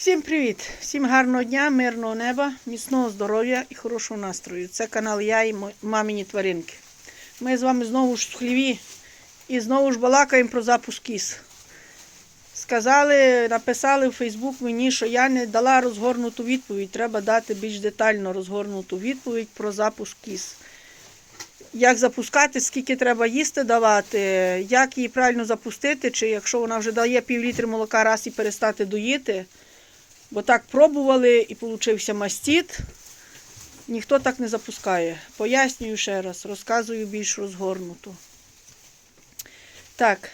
Всім привіт! Всім гарного дня, мирного неба, міцного здоров'я і хорошого настрою. Це канал Я і мамині тваринки. Ми з вами знову ж в хліві і знову ж балакаємо про запуск кіз. Сказали, написали в Фейсбук мені, що я не дала розгорнуту відповідь. Треба дати більш детально розгорнуту відповідь про запуск кіз. Як запускати, скільки треба їсти давати, як її правильно запустити, чи якщо вона вже дає пів літри молока раз і перестати доїти. Бо так пробували і получився мастіт. Ніхто так не запускає. Пояснюю ще раз, розказую більш розгорнуто. Так,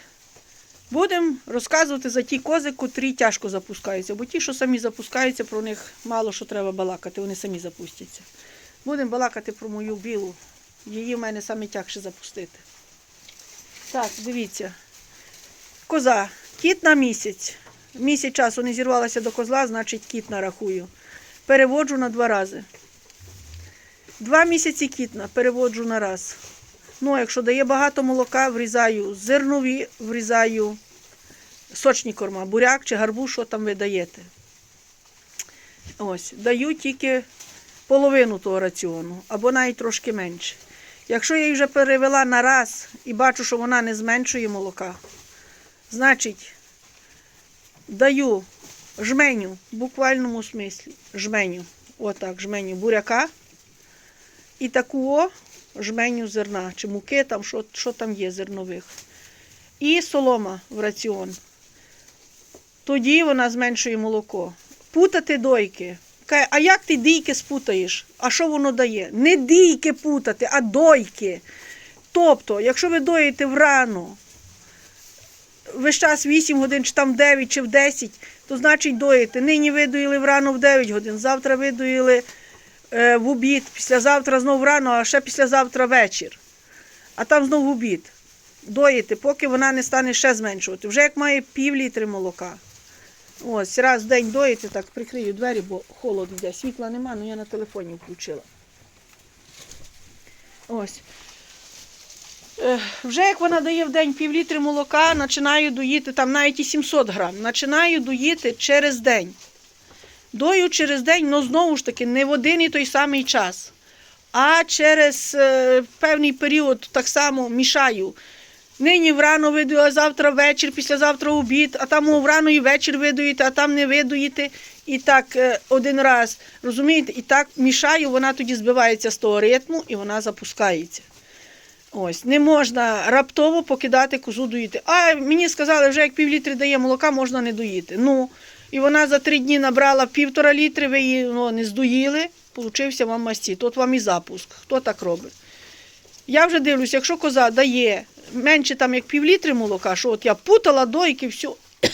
будемо розказувати за ті кози, котрі тяжко запускаються. Бо ті, що самі запускаються, про них мало що треба балакати, вони самі запустяться. Будемо балакати про мою білу. Її в мене саме тягше запустити. Так, дивіться. Коза, кіт на місяць. Місяць часу не зірвалася до козла, значить кіт нарахую. Переводжу на два рази. Два місяці кітна, переводжу на раз. Ну, а якщо дає багато молока, врізаю зернові, врізаю сочні корма, буряк чи гарбуз, що там ви даєте. Ось, даю тільки половину того раціону, або навіть трошки менше. Якщо я її вже перевела на раз і бачу, що вона не зменшує молока, значить даю жменю в буквальному смислі. Жменю. Отак, жменю буряка. І таку жменю зерна, чи муки, там, що, що там є зернових. І солома в раціон. Тоді вона зменшує молоко. Путати дойки. Каже, а як ти дійки спутаєш? А що воно дає? Не дійки путати, а дойки. Тобто, якщо ви доїте врано, весь час 8 годин, чи там 9, чи в 10, то значить доїте. Нині видоїли врано в 9 годин, завтра видоїли е, в обід, післязавтра знову рано, а ще післязавтра вечір. А там знову обід. Доїти, поки вона не стане ще зменшувати. Вже як має пів літри молока. Ось, раз в день доїти, так прикрию двері, бо холод йде. Світла нема, але я на телефоні включила. Ось. Вже як вона дає в день пів літри молока, починаю доїти там навіть і 700 грам. Починаю доїти через день. Дою через день, але знову ж таки не в один і той самий час. А через е, певний період так само мішаю. Нині врано видаю, а завтра вечір, післязавтра обід, а там врано і вечір видуєте, а там не видуєте. І так е, один раз. Розумієте? І так мішаю, вона тоді збивається з того ритму і вона запускається. Ось, не можна раптово покидати козу доїти. А мені сказали, вже як пів літри дає молока, можна не доїти. Ну, і вона за три дні набрала півтора літри, ви її ну, не здоїли, получився вам мастіт. От вам і запуск. Хто так робить? Я вже дивлюся, якщо коза дає менше там як пів літри молока, що от я путала дойки, все.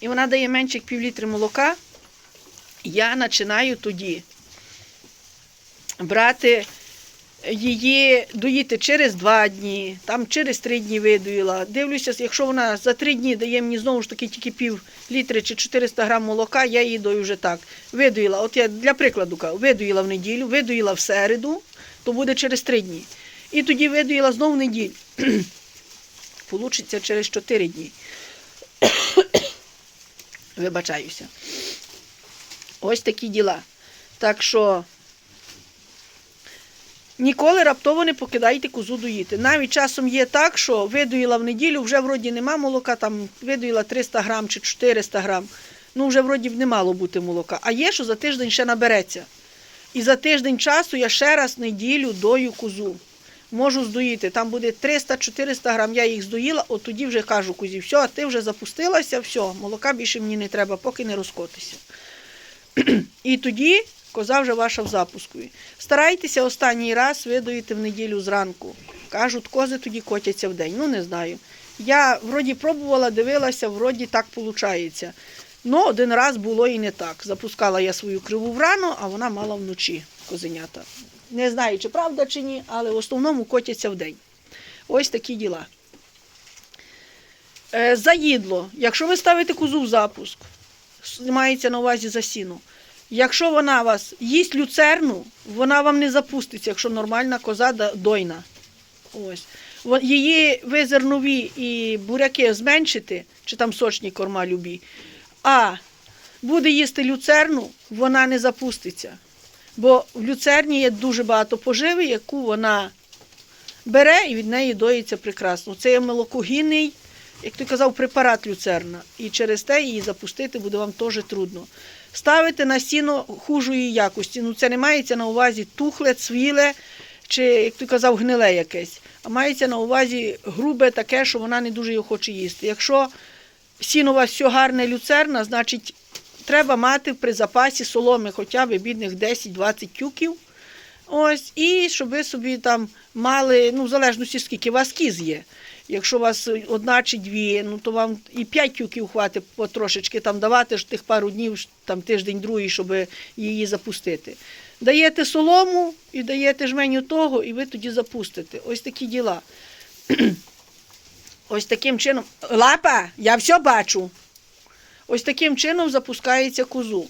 І вона дає менше як пів літри молока, я починаю тоді брати її доїти через два дні, там через три дні видоїла. Дивлюся, якщо вона за три дні дає мені знову ж таки тільки пів літри чи 400 грам молока, я її дою вже так. Видоїла. От я для прикладу видоїла в неділю, видоїла в середу, то буде через три дні. І тоді видоїла знову в неділю. Получиться через 4 дні. Вибачаюся. Ось такі діла. Так що ніколи раптово не покидайте козу доїти. Навіть часом є так, що видоїла в неділю, вже вроді нема молока, там видоїла 300 грам чи 400 грам. Ну, вже вроді б не мало бути молока. А є, що за тиждень ще набереться. І за тиждень часу я ще раз в неділю дою козу. Можу здоїти. Там буде 300-400 грам, я їх здоїла, от тоді вже кажу козі, все, ти вже запустилася, все, молока більше мені не треба, поки не розкотися. І тоді коза вже ваша в запуску. Старайтеся останній раз видоїти в неділю зранку. Кажуть, кози тоді котяться в день. Ну, не знаю. Я вроді пробувала, дивилася, вроді так виходить. Ну, один раз було і не так. Запускала я свою криву врано, а вона мала вночі козенята. Не знаю, чи правда, чи ні, але в основному котяться в день. Ось такі діла. Е, заїдло. Якщо ви ставите козу в запуск, мається на увазі за сіну. Якщо вона вас їсть люцерну, вона вам не запуститься, якщо нормальна коза дойна. Ось. Її ви зернові і буряки зменшите, чи там сочні корма любі, а буде їсти люцерну, вона не запуститься. Бо в люцерні є дуже багато поживи, яку вона бере і від неї доїться прекрасно. Це є молокогінний, як ти казав, препарат люцерна. І через те її запустити буде вам теж трудно. Ставити на сіно хужої якості. Ну це не мається на увазі тухле, цвіле чи, як ти казав, гниле якесь. А мається на увазі грубе таке, що вона не дуже його хоче їсти. Якщо сіно у вас все гарне люцерна, значить треба мати при запасі соломи хоча б бідних 10-20 тюків. Ось, і щоб ви собі там мали, ну, в залежності скільки у вас кіз є. Якщо у вас одна чи дві, ну то вам і п'ять тюків хватить потрошечки там давати ж тих пару днів, там тиждень другий, щоб її запустити. Даєте солому і даєте жменю того, і ви тоді запустите. Ось такі діла. Ось таким чином. Лапа, я все бачу. Ось таким чином запускається козу.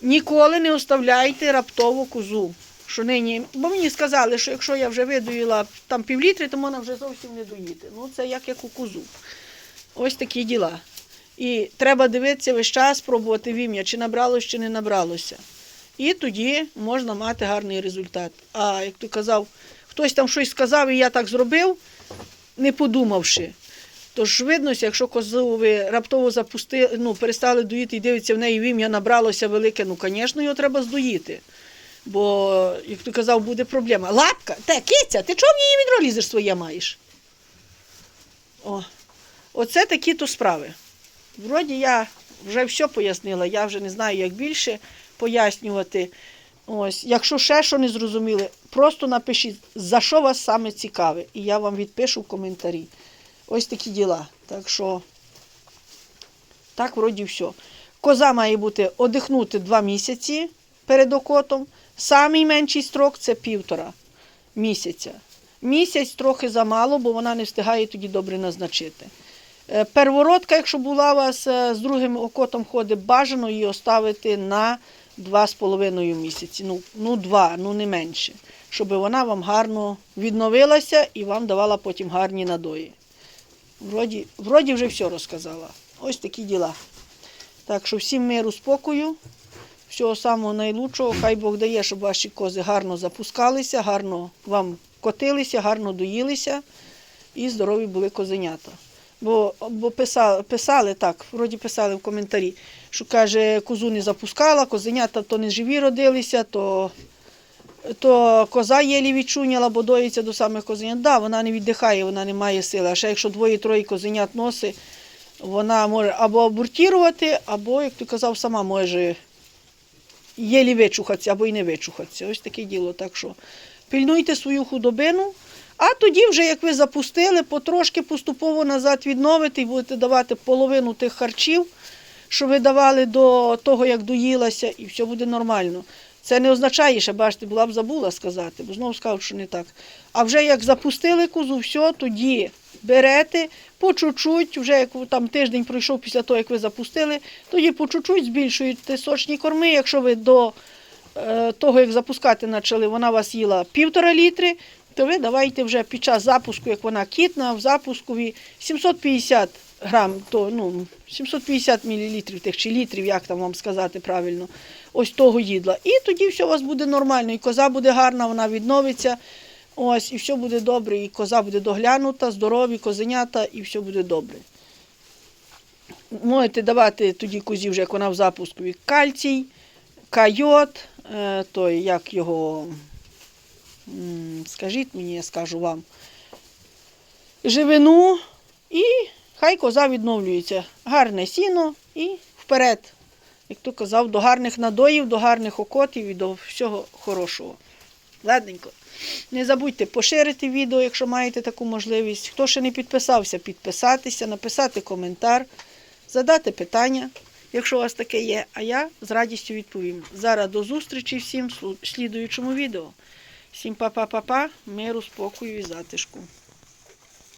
Ніколи не оставляйте раптово козу. Що нині, бо мені сказали, що якщо я вже видоїла там півлітри, то можна вже зовсім не доїти. Ну, це як як у козу. Ось такі діла. І треба дивитися весь час, пробувати вім'я, чи набралося, чи не набралося. І тоді можна мати гарний результат. А як ти казав, хтось там щось сказав, і я так зробив, не подумавши. Тож видно, якщо козу ви раптово запустили, ну, перестали доїти і дивиться, в неї вім'я набралося велике, ну, звісно, його треба здоїти. Бо, як ти казав, буде проблема. Лапка, те, киця, ти чого в її відро лізеш своє маєш? О, оце такі то справи. Вроді я вже все пояснила, я вже не знаю, як більше пояснювати. Ось, якщо ще що не зрозуміли, просто напишіть, за що вас саме цікаве, і я вам відпишу в коментарі. Ось такі діла. Так що, так, вроді все. Коза має бути одихнути два місяці перед окотом. Самий менший строк це півтора місяця. Місяць трохи замало, бо вона не встигає тоді добре назначити. Е, Первородка, якщо була у вас е, з другим окотом ходить, бажано її оставити на 2,5 місяці. Ну, ну 2, ну не менше. Щоб вона вам гарно відновилася і вам давала потім гарні надої. Вроді, вроді вже все розказала. Ось такі діла. Так що всім миру, спокою, всього самого найлучшого. Хай Бог дає, щоб ваші кози гарно запускалися, гарно вам котилися, гарно доїлися і здорові були козенята. Бо, бо писали, писали так, вроді писали в коментарі, що каже, козу не запускала, козенята то не живі родилися, то, то коза єлі відчуняла, бо доїться до самих козенят. Да, вона не віддихає, вона не має сили. А ще якщо двоє-троє козенят носить, вона може або абортувати, або, як ти казав, сама може єлі вичухатися, або й не вичухатися. Ось таке діло. Так що пильнуйте свою худобину. А тоді, вже як ви запустили, потрошки поступово назад відновите і будете давати половину тих харчів, що ви давали до того, як доїлася, і все буде нормально. Це не означає, що бачите, була б забула сказати, бо знову скажуть, що не так. А вже як запустили козу, все, тоді берете по чуть-чуть, вже як там тиждень пройшов після того, як ви запустили, тоді по чуть-чуть збільшуєте сочні корми. Якщо ви до е, того, як запускати почали, вона вас їла півтора літри, то ви давайте вже під час запуску, як вона кітна, в запускові 750 грам, то ну, 750 мл тих чи літрів, як там вам сказати правильно, ось того їдла. І тоді все у вас буде нормально, і коза буде гарна, вона відновиться. Ось, і все буде добре, і коза буде доглянута, здорові козенята, і все буде добре. Можете давати тоді козі, вже як вона в запускові, кальцій, кайот, е, той, як його, скажіть мені, я скажу вам, живину, і хай коза відновлюється. Гарне сіно і вперед. Як то казав, до гарних надоїв, до гарних окотів і до всього хорошого. Ладненько. Не забудьте поширити відео, якщо маєте таку можливість. Хто ще не підписався, підписатися, написати коментар, задати питання, якщо у вас таке є. А я з радістю відповім. Зараз до зустрічі всім в слідуючому відео. Всім па-па-па-па, миру, спокою і затишку.